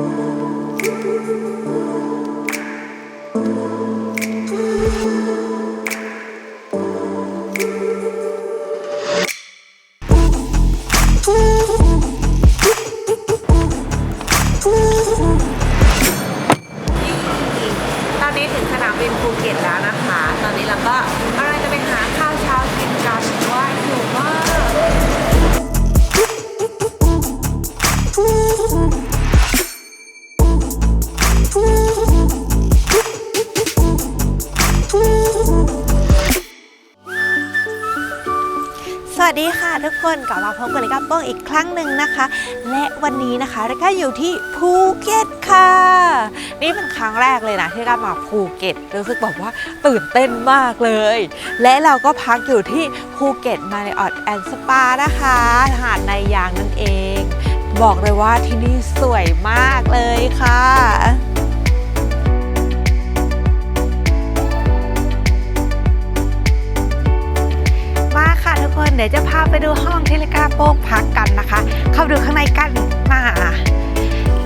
Thank you. อีกครั้งหนึ่งนะคะ และวันนี้นะคะเราก็อยู่ที่ภูเก็ตค่ะ นี่เป็นครั้งแรกเลยนะที่เรามาภูเก็ตรู้สึกแบบว่าตื่นเต้นมากเลย และเราก็พักอยู่ที่ภูเก็ตมาในออดแอนสปานะคะหาดในยางนั่นเอง บอกเลยว่าที่นี่สวยมากเลยค่ะ กคนเดี๋ยวจะพาไปดูห้องที่เลกาโป้งพักกันนะคะ เข้าดูข้างในกันมา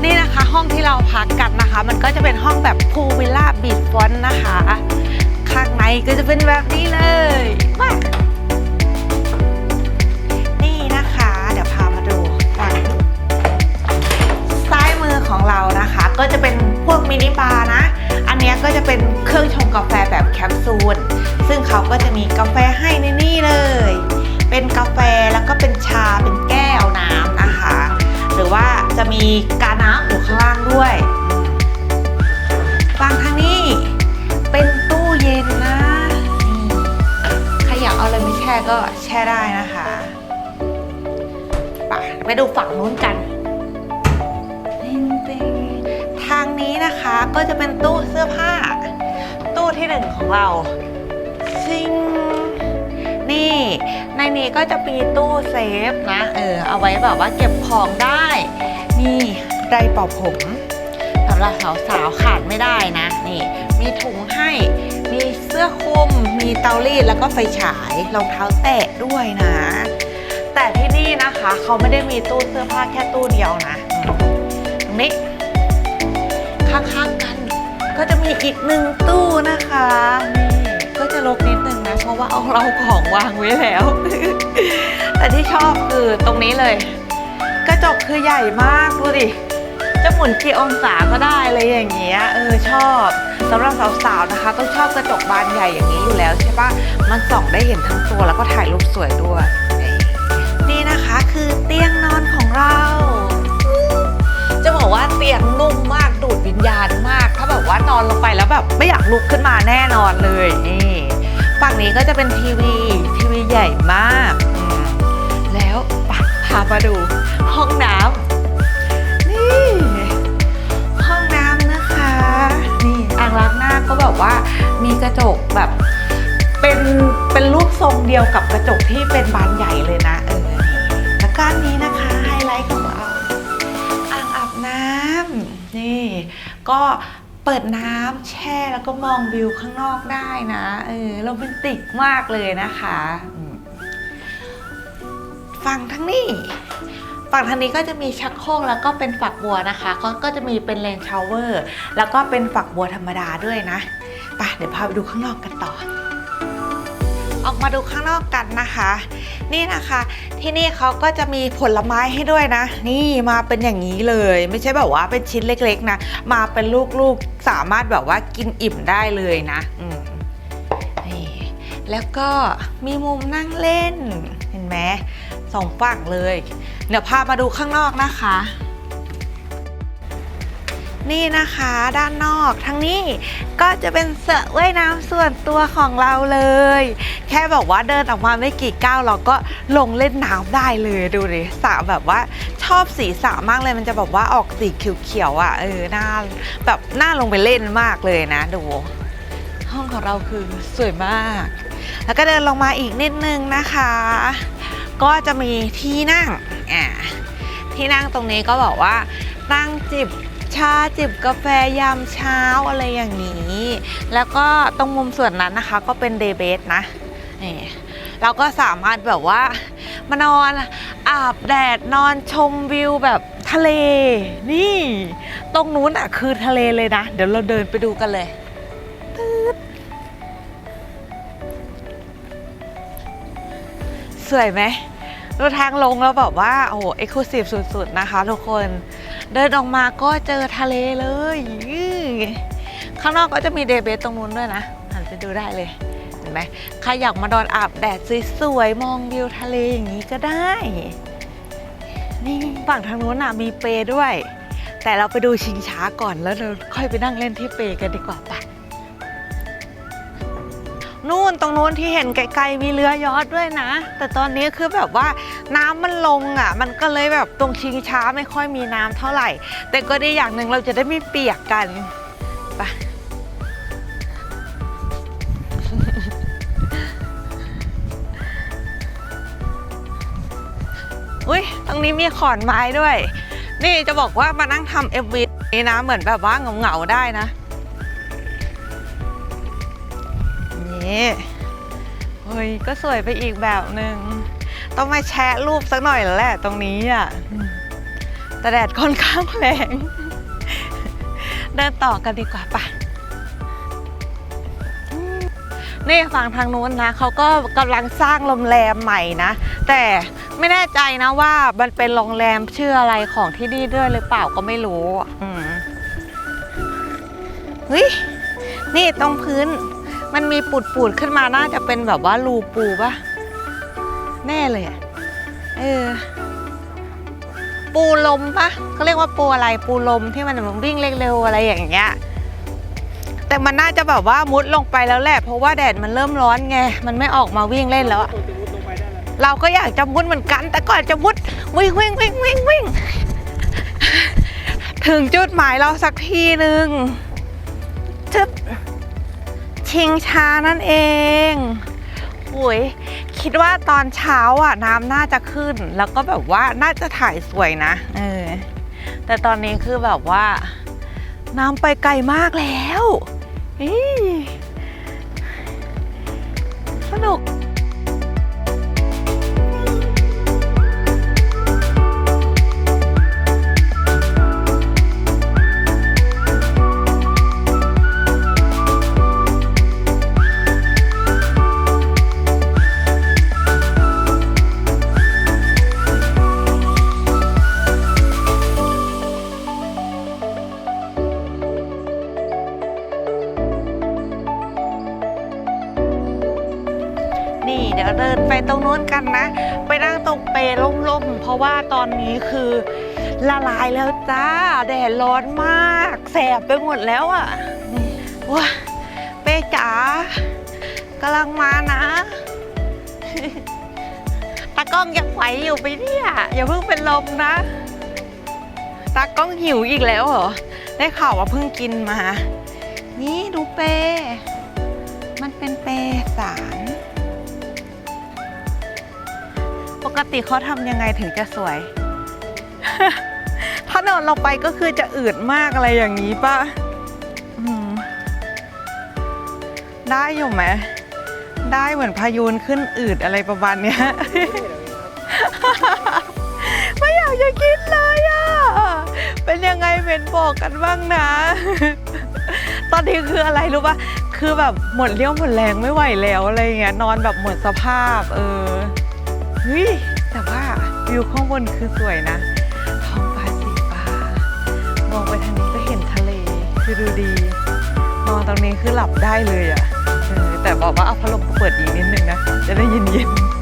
นี่นะคะ ห้องที่เราพักกันนะคะ มันก็จะเป็นห้องแบบพูลวิลล่าบีชฟอนนะคะ ข้างในก็จะเป็นแบบนี้เลยมานี่นะคะ เดี๋ยวพามาดูฝั่งซ้ายมือของเรานะคะ ก็จะเป็นพวกมินิบาร์นะ อันนี้ก็จะเป็นเครื่องชงกาแฟแบบแคปซูล ซึ่งเขาก็จะมีกาแฟให้ในนี่เลย เป็นกาแฟแล้วก็เป็นชาเป็นแก้วน้ำนะคะ หรือว่าจะมีกาน้ำอยู่ข้างล่างด้วยฟังทางนี้เป็นตู้เย็นนะใครอยากเอาอะไรมาแช่ก็แช่ได้นะคะไปไปดูฝั่งนู้นกันทางนี้นะคะก็จะเป็นตู้เสื้อผ้า ตู้ที่หนึ่งของเราซิง นี่ ในนี้ก็จะมีตู้เซฟนะ เออ เอาไว้แบบว่าเก็บของได้ นี่ไดเป่าผมสำหรับสาวๆขาดไม่ได้นะ นี่ มีถุงให้ มีเสื้อคลุม มีเตารีดแล้วก็ไฟฉายรองเท้าแตะด้วยนะ แต่ที่นี่นะคะเขาไม่ได้มีตู้เสื้อผ้าแค่ตู้เดียวนะตรงนี้ข้างๆกันก็จะมีอีกหนึ่งตู้นะคะ นี่ก็จะลกนิดนึงะเพราะว่าเอาเราของวางไว้แล้ว แต่ที่ชอบคือตรงนี้เลย กระจกคือใหญ่มากดูดิจะหมุนกี่องศาก็ได้เลยอย่างเงี้ยเออชอบสำหรับสาวๆนะคะ ต้องชอบกระจกบานใหญ่อย่างนี้อยู่แล้วใช่ปะมันส่องได้เห็นทั้งตัวแล้วก็ถ่ายรูปสวยด้วย นี่นะคะคือเตียงนอนของเรา จะบอกว่าเตียงนุ่มมากดูดวิญญาณมาก ถ้าแบบว่านอนลงไปแล้วแบบไม่อยากลุกขึ้นมาแน่นอนเลยนี่ ฝั่งนี้ก็จะเป็นทีวี ทีวีใหญ่มาก แล้วปะพามาดูห้องน้ำนี่ ห้องน้ำนะคะ นี่อ่างล้างหน้าก็แบบว่ามีกระจกแบบเป็นเป็นรูปทรงเดียวกับกระจกที่เป็นบานใหญ่เลยนะเออแล้วก็อันนี้นะคะไฮไลท์ของเราอ่างอาบน้ำนี่ก็ เปิดน้ำแช่แล้วก็มองวิวข้างนอกได้นะเออโรแมนติกมากเลยนะคะฝั่งทั้งนี้ฝั่งทางนี้ก็จะมีชักโครกแล้วก็เป็นฝักบัวนะคะก็ก็จะมีเป็นเลนชาวเวอร์ แล้วก็เป็นฝักบัวธรรมดาด้วยนะไปเดี๋ยวพาไปดูข้างนอกกันต่อ ออกมาดูข้างนอกกันนะคะ นี่นะคะ ที่นี่เขาก็จะมีผลไม้ให้ด้วยนะ นี่มาเป็นอย่างนี้เลย ไม่ใช่แบบว่าเป็นชิ้นเล็กๆนะ มาเป็นลูกๆสามารถแบบว่ากินอิ่มได้เลยนะอืมนี่แล้วก็มีมุมนั่งเล่น เห็นไหมสองฝั่งเลย เดี๋ยวพามาดูข้างนอกนะคะ นี่นะคะด้านนอกทั้งนี้ก็จะเป็นสระว่ายน้ำส่วนตัวของเราเลย แค่แบบว่าเดินออกมาไม่กี่ก้าวเราก็ลงเล่นน้ำได้เลยดูดิสระแบบว่าชอบสีสระมากเลยมันจะแบบว่าออกสีเขียวๆอะเออหน่าแบบหน่าลงไปเล่นมากเลยนะดู ห้องของเราคือสวยมาก แล้วก็เดินลงมาอีกนิดนึงนะคะ ก็จะมีที่นั่งอ่าที่นั่งตรงนี้ก็บอกว่านั่งจิบ ชาจิบกาแฟยามเช้าอะไรอย่างนี้ แล้วก็ตรงมุมส่วนนั้นนะคะ ก็เป็นเดย์เบสนะนี่เราก็สามารถแบบว่ามานอนอาบแดดนอนชมวิวแบบทะเล นี่ ตรงนู้นอะคือทะเลเลยนะ เดี๋ยวเราเดินไปดูกันเลยสวยไหมดูทางลงแล้วแบบว่า โอ้โหเอ็กซ์คลูซีฟสุด ๆ นะคะทุกคน เดินออกมาก็เจอทะเลเลยข้างนอกก็จะมีเดย์เบสตรงนู้นด้วยนะหันไปดูได้เลยเห็นไหมใครอยากมาดอนอาบแดดสวยๆมองวิวทะเลอย่างนี้ก็ได้ นี่ฝั่งทางนู้นน่ะมีเปด้วย แต่เราไปดูชิงช้าก่อนแล้วเราค่อยไปนั่งเล่นที่เปกันดีกว่าปะ นู่นตรงนู้นที่เห็นไกลๆมีเรือยอชต์ด้วยนะ แต่ตอนนี้คือแบบว่าน้ำมันลงอะ มันก็เลยแบบตรงชิงช้าไม่ค่อยมีน้ำเท่าไหร่ แต่ก็ดีอย่างหนึ่งเราจะได้ไม่เปียกกันไปอุ้ยตรงนี้มีขอนไม้ด้วย นี่จะบอกว่ามานั่งทำเอฟวีนี้นะ เหมือนแบบว่าเหงาๆได้นะ นี่เฮ้ยก็สวยไปอีกแบบหนึ่งต้องมาแชะรูปสักหน่อยแล้วแหละตรงนี้อะแต่แดดค่อนข้างแรงเดินต่อกันดีกว่าปะนี่ฝั่งทางนู้นนะเขาก็กำลังสร้างโรงแรมใหม่นะ แต่ไม่แน่ใจนะว่ามันเป็นโรงแรมชื่ออะไรของที่นี่ด้วยหรือเปล่าก็ไม่รู้อืมเฮ้ยนี่ตรงพื้น มันมีปูดๆขึ้นมาน่าจะเป็นแบบว่ารูปูปะแน่เลยอะเออ ปูลมปะเขาเรียกว่าปูอะไรปูลมที่มันวิ่งเร็วๆอะไรอย่างเงี้ยแต่มันน่าจะแบบว่ามุดลงไปแล้วแหละ เพราะว่าแดดมันเริ่มร้อนไง มันไม่ออกมาวิ่งเล่นแล้วอะเราก็อยากจะมุดเหมือนกัน แต่ก่อนจะมุดวิ่งวิ่งวิ่งวิ่งวิ่งถึงจุดหมายเราสักทีหนึ่งจึ๊บ ชิงช้านั่นเองโอ้ยคิดว่าตอนเช้าอะน้ำน่าจะขึ้น แล้วก็แบบว่าน่าจะถ่ายสวยนะเออแต่ตอนนี้คือแบบว่า น้ำไปไกลมากแล้วอสนุก อนนี้คือละลายแล้วจ้า แดดร้อนมาก แสบไปหมดแล้วอะ่ะว้าเปจ๋ากำลังมานะตากล้องยังไหวอยู่ไปเนี่ยอย่าเพิ่งเป็นลมนะตากล้องหิวอีกแล้วเหรอ ได้ข่าวว่าเพิ่งกินมา นี่ดูเป กติเขาทำยังไงถึงจะสวย ถ้านอนลงไปก็คือจะอืดมากอะไรอย่างนี้ป่ะได้อยู่ไหม ได้เหมือนพายุนขึ้นอืดอะไรประมาณเนี้ย ไม่อยากจะคิดเลยอะ เป็นยังไงเป็นบอกกันบ้างนะ ตอนนี้คืออะไรรู้ป่ะ คือแบบหมดเรี่ยวหมดแรงไม่ไหวแล้วอะไรเงี้ยนอนแบบหมดสภาพ เออ เฮ้ยแต่ว่าวิวข้างบนคือสวยนะท้องฟ้าสีฟ้ามองไปทางนี้ก็เห็นทะเลคือดูดีนอนตรงนี้คือหลับได้เลยอะ่ะแต่บอกว่าเอาพัดลมเปิดอีกนิดนึงนะ จะได้เย็นๆ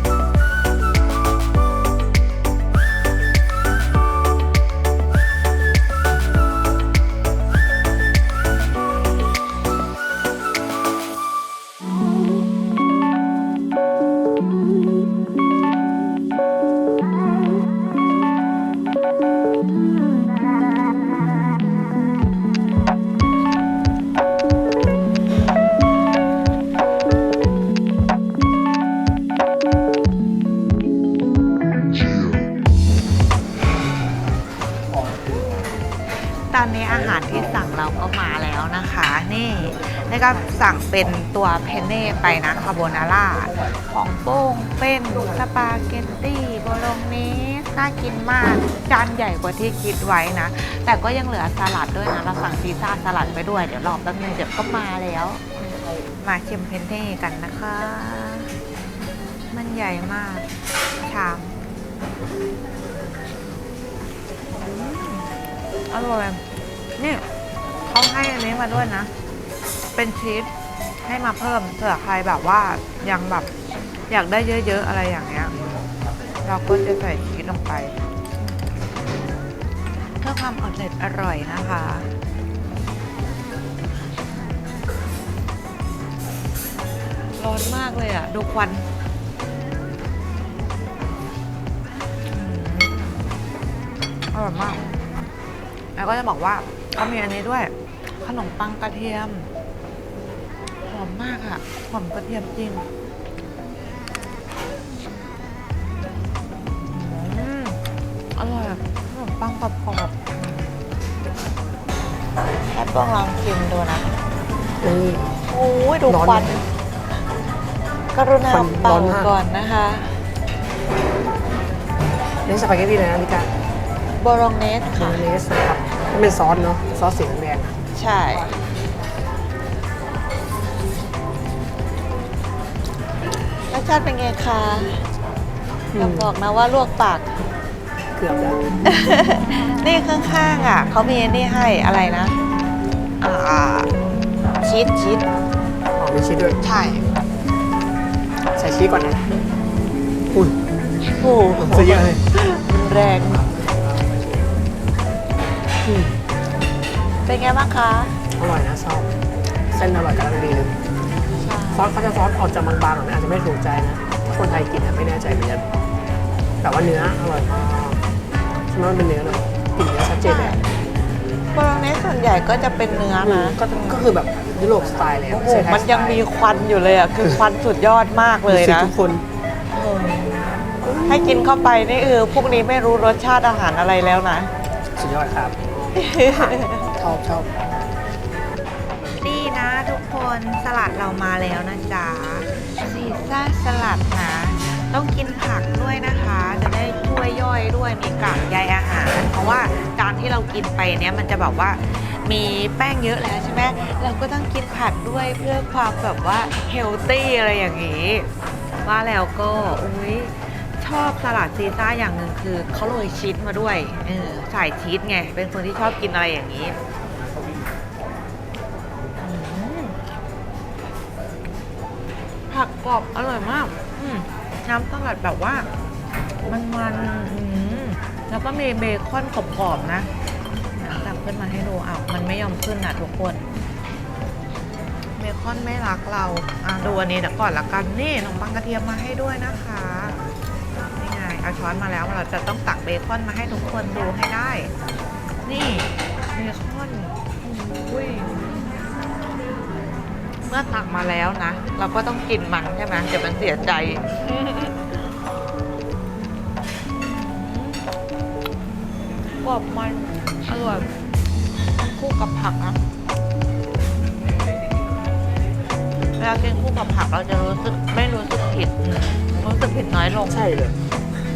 เป็นตัวเพนเน่ไปนะคาโบนาร่าของโป้งเป็นสปาเกตตี้โบโลเนสน่ากินมากจานใหญ่กว่าที่คิดไว้นะ แต่ก็ยังเหลือสลัดด้วยนะ เราสั่งซีซ่าสลัดไปด้วย เดี๋ยวรอแป๊บนึงเดี๋ยวก็มาแล้ว มาชิมเพนเท่กันนะคะ มันใหญ่มากชามอืมอร่อยนี่เขาให้อันนี้มาด้วยนะ เป็นชีส ให้มาเพิ่มเผื่อใครแบบว่ายังแบบอยากได้เยอะ ๆ อะไรอย่างเงี้ย เราก็จะใส่ชีสลงไปเพื่อความอร่อยอร่อยนะคะร้อนมากเลยอะ ดูควัน อร่อยมาก แล้วก็จะบอกว่าเขามีอันนี้ด้วย ขนมปังกระเทียม มมากอะหอมกระเทียมจริงอืมอร่อยอะขนมปังกรอบๆแอปต้องลองชิมดูนะนี่โอ้ยดูร้อนควันกรุณาควันเป่าร้อนมากก่อนนะคะนี่สปาเกตตี้เลยนะนิกาโบโรเนสมาค่ะเนสนะครับมันเป็นซอสเนาะซอสสีแดงๆอะใช่ ชาติเป็นไงคะอย่าบอกนะว่าลวกปาก เกือบแล้ว นี่ข้างๆอะเขามีนี่ให้อะไรนะอ่าชีสชีสอ๋อมีชีสด้วย ใช่ ใส่ชีสก่อนนะ อุ้ยโอ้โหซื้อเยอะเลยแรงอืมเป็นไงบ้างคะ อร่อยนะชอบเส้นอร่อยกำลังดีเลยใช่ ซอสเขาจะซอสออกจะบางๆหน่อยนะอาจจะไม่ถูกใจนะถ้าคนไทยกินอะไม่แน่ใจเหมือนกันแต่ว่าเนื้ออร่อยมากใช่ไหมมันเป็นเนื้อเนาะกลิ่นเนื้อชัดเจนเลยอะโบโรเนสส่วนใหญ่ก็จะเป็นเนื้อนะก็ก็คือแบบยุโรปสไตล์เลยะโอ้โหไใช่ไทมันยังสไตล์มีควันอยู่เลยอะ คือควันสุดยอดมากเลยรู้สึกนะ ทุกคนให้กินเข้าไปนี่เออพวกนี้ไม่รู้รสชาติอาหารอะไรแล้วนะ สุดยอดครับ ชอบชอบนี่นะทุก คนสลัดเรามาแล้วนะจ๊ะซีซ่าสลัดนะ ต้องกินผักด้วยนะคะ จะได้ช่วยย่อยด้วยมีกากใยอาหาร เพราะว่าจานที่เรากินไปเนี้ยมันจะแบบว่ามีแป้งเยอะแล้วใช่ไหมเราก็ต้องกินผักด้วยเพื่อความแบบว่าเฮลตี้อะไรอย่างนี้ ว่าแล้วก็อุ้ยชอบสลัดซีซ่าอย่างหนึ่งคือเขาโรยชีสมาด้วยเออใส่ชีสไง เป็นคนที่ชอบกินอะไรอย่างนี้ กรอบอร่อยมาก อืน้ำสลัดแบบว่า มันมันๆแล้วก็มีเบคอนกรอบๆนะจับขึ้นมาให้ดูอ้าวมันไม่ยอมขึ้นนะทุกคน เบคอนไม่รักเราอะดูอันนี้เดี๋ยวก่อนละกันนี่ขนมปังกระเทียมมาให้ด้วยนะคะนี่ไงเอาช้อนมาแล้วเราจะต้องตักเบคอนมาให้ทุกคนดูให้ได้ นี่เบคอนอุ้ย มื่อตักมาแล้วนะ เราก็ต้องกินมันใช่ไหมเดี๋ยวมันเสียใจ กรอบมัน อร่อย คู่กับผักนะเวลากินคู่กับผักเราจะรู้สึกไม่รู้สึกผิดอืมรู้สึกผิดน้อยลง ใช่เลย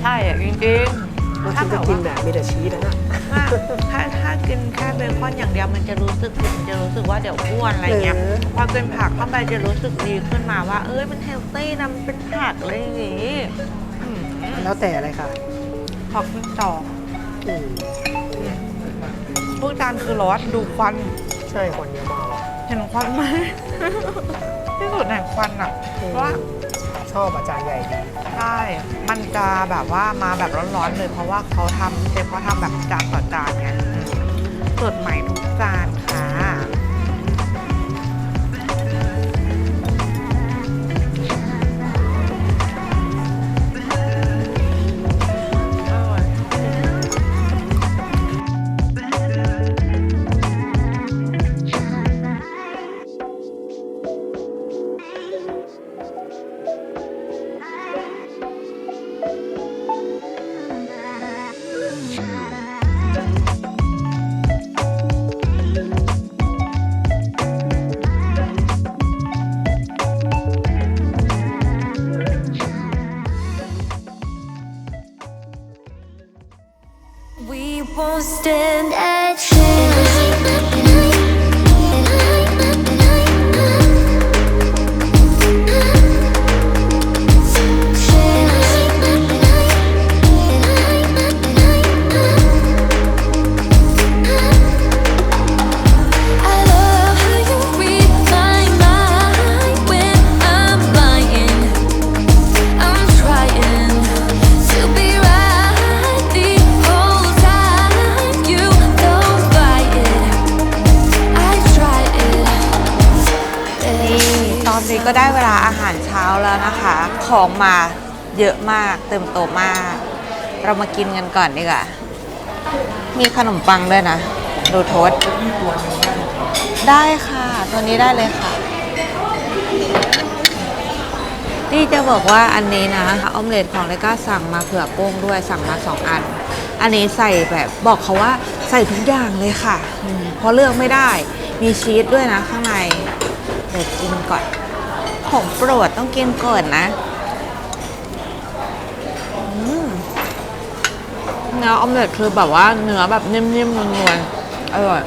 ใช่อะจริงบางๆถ้าทีแบจะบกินว่าแบบมีแต่ชีสนะ ถ้าถ้าถ้ากินแค่เบคอนอย่างเดียวมันจะรู้สึกผิดมันจะรู้สึกว่าเดี๋ยวอ้วนอะไรเงี้ยเออพอกินผักเข้าไปจะรู้สึกดีขึ้นมาว่า เอ้ยมันเฮลตี้นะมันเป็นผักอะไรอย่างงี้อืมแล้วแต่อะไรค่ะขอบคุณต่ออืมพวกจานคือร้อนดูควันใช่คนเยอะมาก เห็นควันไหม ที่สุดแห่งควันอะเพราะว่าช อบอาจารย์ใหญ่ดีใช่ มันจะแบบว่ามาแบบร้อนๆเลยเพราะว่าเขาทำเชฟเขาทำแบบจานต่อจานไงอืมสดใหม่ทุกจาน ของมาเยอะมากเติมโตมาก เรามากินกันก่อนดีกว่า มีขนมปังด้วยนะ ดูโทษได้ค่ะ ตัวนี้ได้เลยค่ะนี่จะบอกว่าอันนี้นะออมเล็ตของเลก้าสั่งมาเผื่อโป้งด้วยสั่งมาสองอัน อันนี้ใส่แบบบอกเขาว่าใส่ทุกอย่างเลยค่ะเพราะเลือกไม่ได้มีชีสด้วยนะข้างในเดี๋ยวกินก่อน ของโปรดต้องกินก่อนนะอืม เนื้อออมเล็ตคือแบบว่าเนื้อแบบนิ่มๆนวลๆอร่อย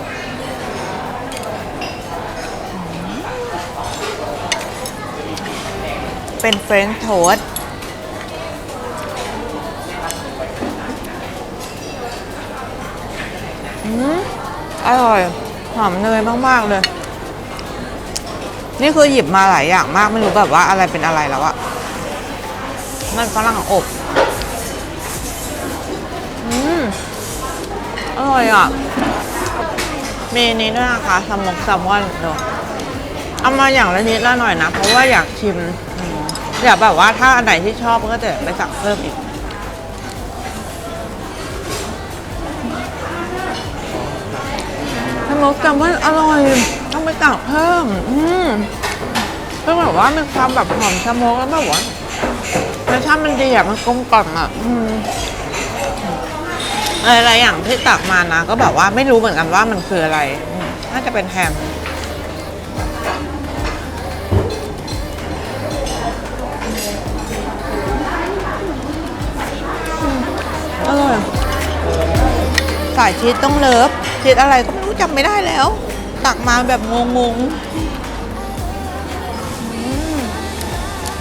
เป็นเฟรนช์โทสต์อืมอร่อยหอมเนยมากๆเลย นี่คือหยิบมาหลายอย่างมากไม่รู้แบบว่าอะไรเป็นอะไรแล้วอะมันฝรั่งอบ ร่อยอะ มีนี้ด้วยนะคะสมกแซลมอนดูเอามาอย่างละนิดละหน่อยนะ เพราะว่าอยากชิมอืมอยากแบบว่าถ้าอันไหนที่ชอบก็จะไปสั่งเพิ่มอีก สมกแซลมอนอร่อย ต้องไปสั่งเพิ่ม อืมก็แบบว่ามีความแบบหอมสโมกแล้วแบบว่ารสชาติมันดีอะมันกลมกล่อมอะ อืม อะไรอย่างที่ตักมานะ ก็แบบว่าไม่รู้เหมือนกันว่ามันคืออะไรน่าจะเป็นแฮมอร่อยสายชีสต้องเลิฟชีสอะไรก็ไม่รู้จำไม่ได้แล้ว ตักมาแบบงงๆ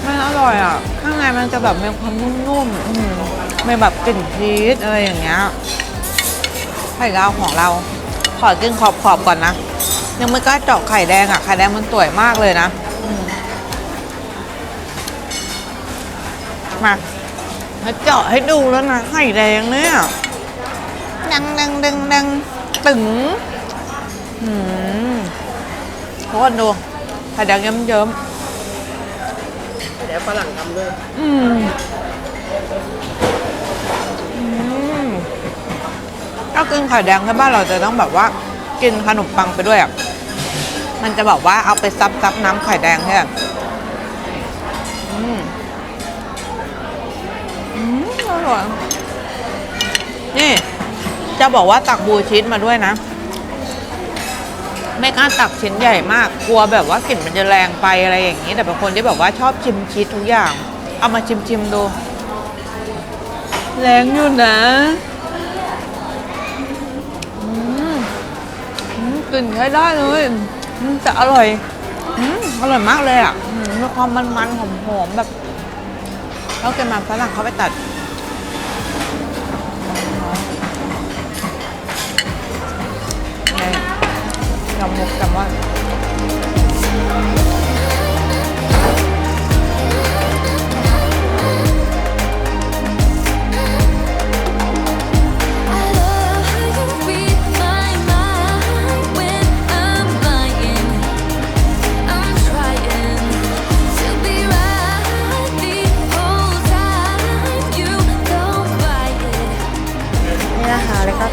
มันอร่อยอะ ข้างในมันจะแบบมีความนุ่มๆ มมีแบบกลิ่นชีสอะไรอย่างเงี้ยไข่ดาวของเรา ขอกินขอบขอบๆก่อนนะ ยังไม่กล้าเจาะไข่แดงอะ ไข่แดงมันสวยมากเลยนะอืมมามาเจาะให้ดูแล้วนะ ไข่แดงเนี่ยดังดังดังดังตึงอืมทุกคนดูไข่แดงเยิ้มเดี๋ยวฝรั่งทำด้วยๆอืมอืม ถ้ากินไข่แดงที่บ้านเราจะต้องแบบว่ากินขนมปังไปด้วยอะมันจะบอกว่าเอาไปซับซับน้ำไข่แดงเนี่ยอืมอืมอร่อยนี่ จะบอกว่าตักบูชีสมาด้วยนะ ไม่กล้าตักชิ้นใหญ่มาก กลัวแบบว่ากลิ่นมันจะแรงไปอะไรอย่างนี้ แต่เป็นคนที่แบบว่าชอบชิมชีสทุกอย่าง เอามาชิมชิมดู แรงอยู่นะ กลิ่นใช้ได้เลยอืมแต่อร่อยอร่อยมากเลยอะมีความมันๆหอมๆแบบเขาเกินมาฝรั่งเขาไปตัดนี่ยำมุกแซลมอน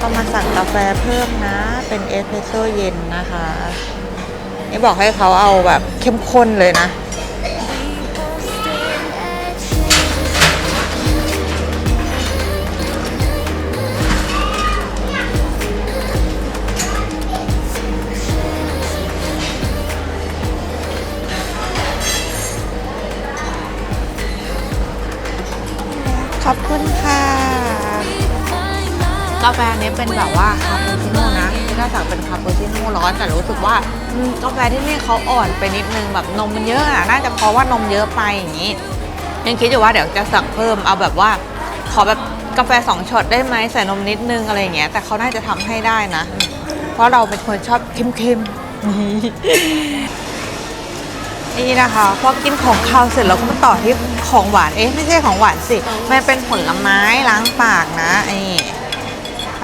ก็มาสั่งกาแฟเพิ่มนะ เป็นเอสเปรสโซ่เย็นนะคะ นี่บอกให้เขาเอาแบบเข้มข้นเลยนะ แบบว่าคาปูชิโน่นะที่เราสั่งเป็นคาปูชิโน่ร้อนแต่รู้สึกว่าอืมกาแฟที่นี่เขาอ่อนไปนิดนึงแบบนมมันเยอะอะน่าจะเพราะว่านมเยอะไปอย่างนี้ ยังคิดอยู่ว่าเดี๋ยวจะสั่งเพิ่มเอาแบบว่า ขอแบบกาแฟสองช็อตได้ไหมใส่นมนิดนึงอะไรอย่างเงี้ยแต่เขาน่าจะทำให้ได้นะ เพราะเราเป็นคนชอบเค็มๆนี่นะคะพอกินของคาวเสร็จเราก็มาต่อที่ของหวานเอ๊ะไม่ใช่ของหวานสิมันเป็นผลไม้ล้างปากนะนี่อั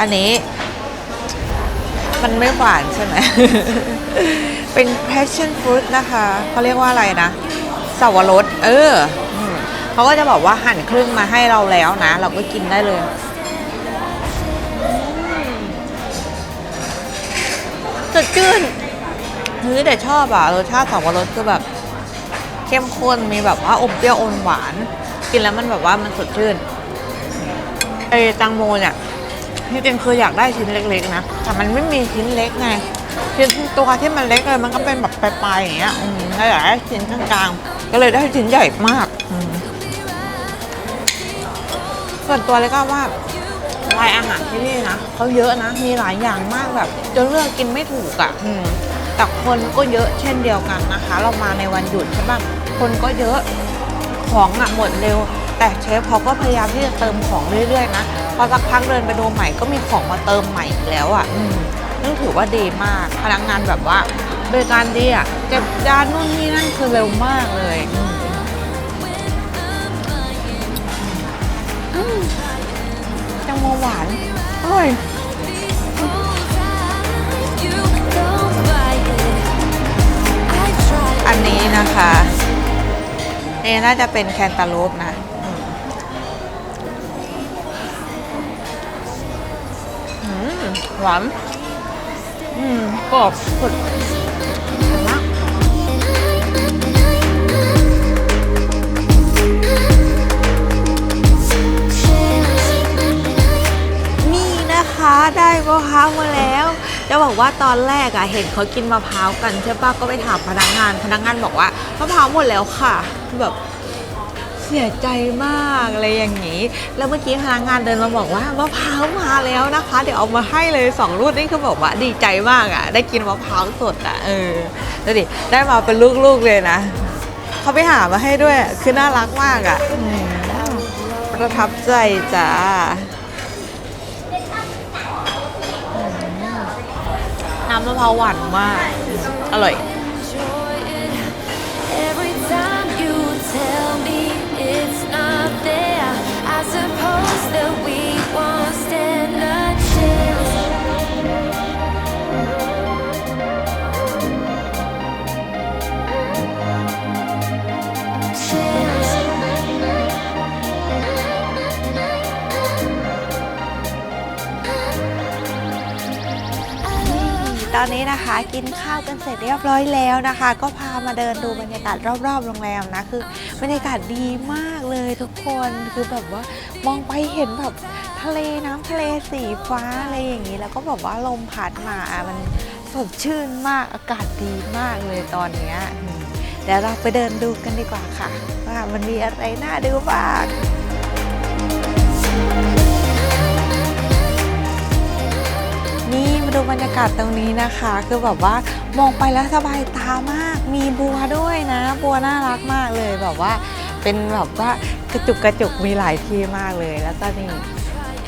อันนี้ มันไม่หวานใช่ไหม เป็น passion fruit นะคะเขาเรียกว่าอะไรนะสับปะรดเอออเขาก็จะบอกว่าหั่นครึ่งมาให้เราแล้วนะ เราก็กินได้เลย สดชื่นเฮ้ยแต่ชอบอะรสชาติสับปะรดคือแบบ เข้มข้นมีแบบว่าอมเปรี้ยวอมหวาน กินแล้วมันแบบว่ามันสดชื่นไอ้ตังโมเนี่ย ที่จริงคืออยากได้ชิ้นเล็กๆนะ แต่มันไม่มีชิ้นเล็กไง ชิ้นตัวที่มันเล็กเลยมันก็เป็นแบบปลายๆอย่างเงี้ยอืมก็อยากได้ชิ้นกลางๆ ก็เลยได้ชิ้นใหญ่มากอืมส่วนตัวเลยก็ว่ารายอาหารที่นี่นะเขาเยอะนะ มีหลายอย่างมากแบบจนเลือกกินไม่ถูกอะ่ะอืมแต่คนก็เยอะเช่นเดียวกันนะคะ เรามาในวันหยุดใช่ปะคนก็เยอะของอะ่ะหมดเร็ว แต่เชฟเขาก็พยายามที่จะเติมของเรื่อยๆนะพอสักพักเดินไปดูใหม่ก็มีของมาเติมใหม่อีกแล้วอะ่ะอืมนั่นถือว่าดีมากพนักงานแบบว่าบริการดีอะ่ะเก็บจานนู่นนี่นั่นคือเร็วมากเลยอืมอืมจังโมหวานอร่อย You don't buy it. I try อันนี้นะคะนี่น่าจะเป็นแคนตาลูปนะ หวาน อืมกรอบสุดมากนี่นะคะได้มะพร้าวมาแล้ว จะบอกว่าตอนแรกอะเห็นเขากินมะพร้าวกันใช่ปะก็ไปถามพนักงาน พนักงานบอกว่ามะพร้าวหมดแล้วค่ะ แบบ สียใจมากอะไรอย่างนี้ แล้วเมื่อกี้พนักงานเดินมาบอกว่ามะพร้าวมาแล้วนะคะ เดี๋ยวเอามาให้เลยสองลูกนี่คือแบบว่าดีใจมากอะได้กินมะพร้าวสดอะเออดูดิได้มาเป็นลูกๆเลยนะเขาไปหามาให้ด้วยคือน่ารักมากอะอืมประทับใจจ้าน้ำมะพร้าวหวานมาก อร่อย I suppose อนนี้นะคะ กินข้าวกันเสร็จเรียบร้อยแล้วนะคะ ก็พามาเดินดูบรรยากาศรอบๆโรงแรมนะคือบรรยากาศดีมากเลยทุกคนคือแบบว่ามองไปเห็นแบบทะเลน้ำทะเลสีฟ้าอะไรอย่างนี้ แล้วก็แบบว่าลมพัดมามันสดชื่นมากอากาศดีมากเลยตอนเนี้ยเดี๋ยวเราไปเดินดูกันดีกว่าค่ะ ว่ามันมีอะไรน่าดูบ้าง ดูบรรยากาศตรงนี้นะคะ คือแบบว่ามองไปแล้วสบายตามาก มีบัวด้วยนะ บัวน่ารักมากเลยแบบว่า เป็นแบบว่ากระจุกกระจุกมีหลายที่มากเลย แล้วก็นี่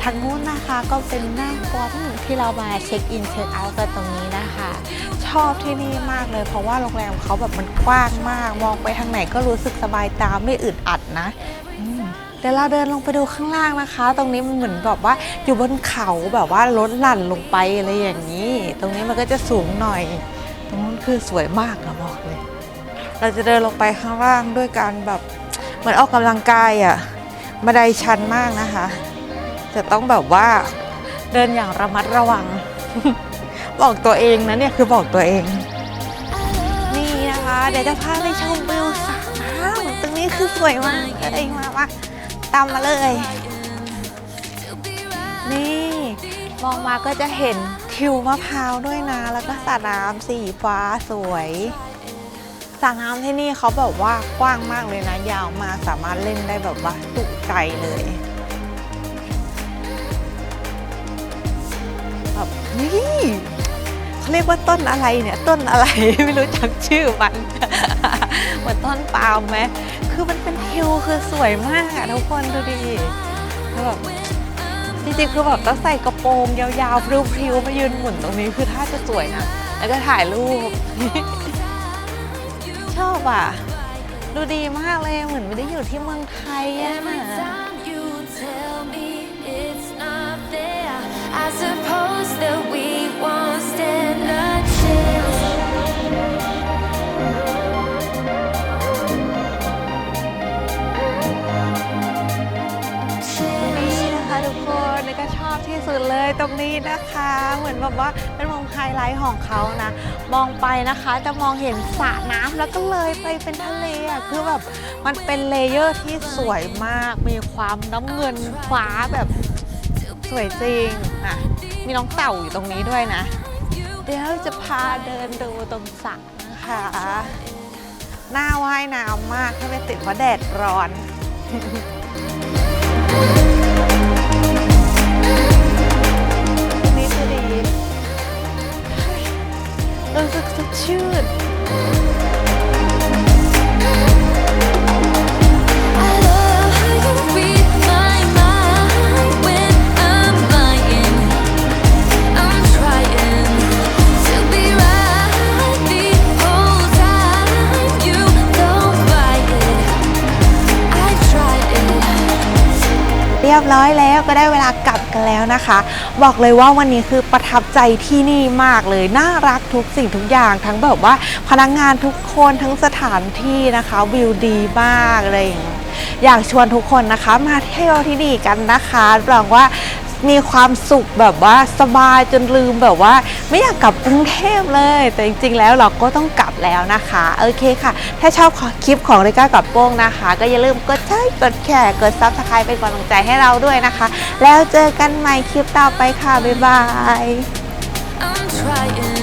ทางนู้นนะคะก็เป็นหน้าฟอนที่เรามาเช็คอินเช็คเอาท์กันตรงนี้นะคะ ชอบที่นี่มากเลยเพราะว่าโรงแรมเขาแบบมันกว้างมาก มองไปทางไหนก็รู้สึกสบายตาไม่อึดอัดนะ เดี๋ยวเราเดินลงไปดูข้างล่างนะคะ ตรงนี้มันเหมือนแบบว่าอยู่บนเขาแบบว่าลดหลั่นลงไปอะไรอย่างนี้ ตรงนี้มันก็จะสูงหน่อย ตรงนู้นคือสวยมากนะบอกเลย เราจะเดินลงไปข้างล่างด้วยการแบบเหมือนออกกำลังกายอะ่ะบันไดชันมากนะคะ จะต้องแบบว่าเดินอย่างระมัดระวัง บอกตัวเองนะเนี่ยคือบอกตัวเอง นี่นะคะ เดี๋ยวจะพาไปชมวิวสระน้ำตรงนี้คือสวยมากเลยมามา ตามมาเลย นี่ มองมาก็จะเห็นทิวมะพร้าวด้วยนะ แล้วก็สระน้ำสีฟ้าสวยสระน้ำที่นี่เขาแบบว่ากว้างมากเลยนะ ยาวมากสามารถเล่นได้แบบว่าจุใจเลยแบบนี่เขาเรียกว่าต้นอะไรเนี่ย ต้นอะไรไม่รู้จักชื่อมันเหมือนต้นปาล์มไหม คือมันเป็นทิวคือสวยมากอะทุกคนดูดิแล้วแบบจริงๆคือแบบต้องใส่กระโปรงยาวๆพริ้วๆมายืนหมุนตรงนี้คือท่าจะสวยนะ แล้วก็ถ่ายรูป ชอบอะ ดูดีมากเลยเหมือนไม่ได้อยู่ที่เมืองไทยอะ suppose that we เลยตรงนี้นะคะ เหมือนแบบว่าเป็นมุมไฮไลท์ของเขานะ มองไปนะคะจะมองเห็นสระน้ำแล้วก็เลยไปเป็นทะเลอะคือแบบมันเป็นเลเยอร์ที่สวยมาก มีความน้ำเงินฟ้าแบบสวยจริงอะมีน้องเต่าอยู่ตรงนี้ด้วยนะ เดี๋ยวจะพาเดินดูตรงสระนะคะหน้าว่ายน้ำมากถ้าไม่ติดเพราะแดดร้อน รู้สึกสดชื่น รียบร้อยแล้วก็ได้เวลากลับกันแล้วนะคะ บอกเลยว่าวันนี้คือประทับใจที่นี่มากเลยน่ารักทุกสิ่งทุกอย่าง ทั้งแบบว่าพนักงานทุกคนทั้งสถานที่นะคะวิวดีมากอะไรอย่างเลยอยากชวนทุกคนนะคะ มาเที่ยวที่นี่กันนะคะรับรองว่า มีความสุขแบบว่าสบายจนลืมแบบว่า ไม่อยากกลับกรุงเทพเลย แต่จริงๆ แล้วเราก็ต้องกลับแล้วนะคะโอเคค่ะ ถ้าชอบคลิปของริก้ากับโป้งนะคะ ก็อย่าลืมกดไลค์กดแชร์กดซับสไครป์เป็นกำลังใจให้เราด้วยนะคะ แล้วเจอกันใหม่คลิปต่อไปค่ะบ๊ายบาย I'm trying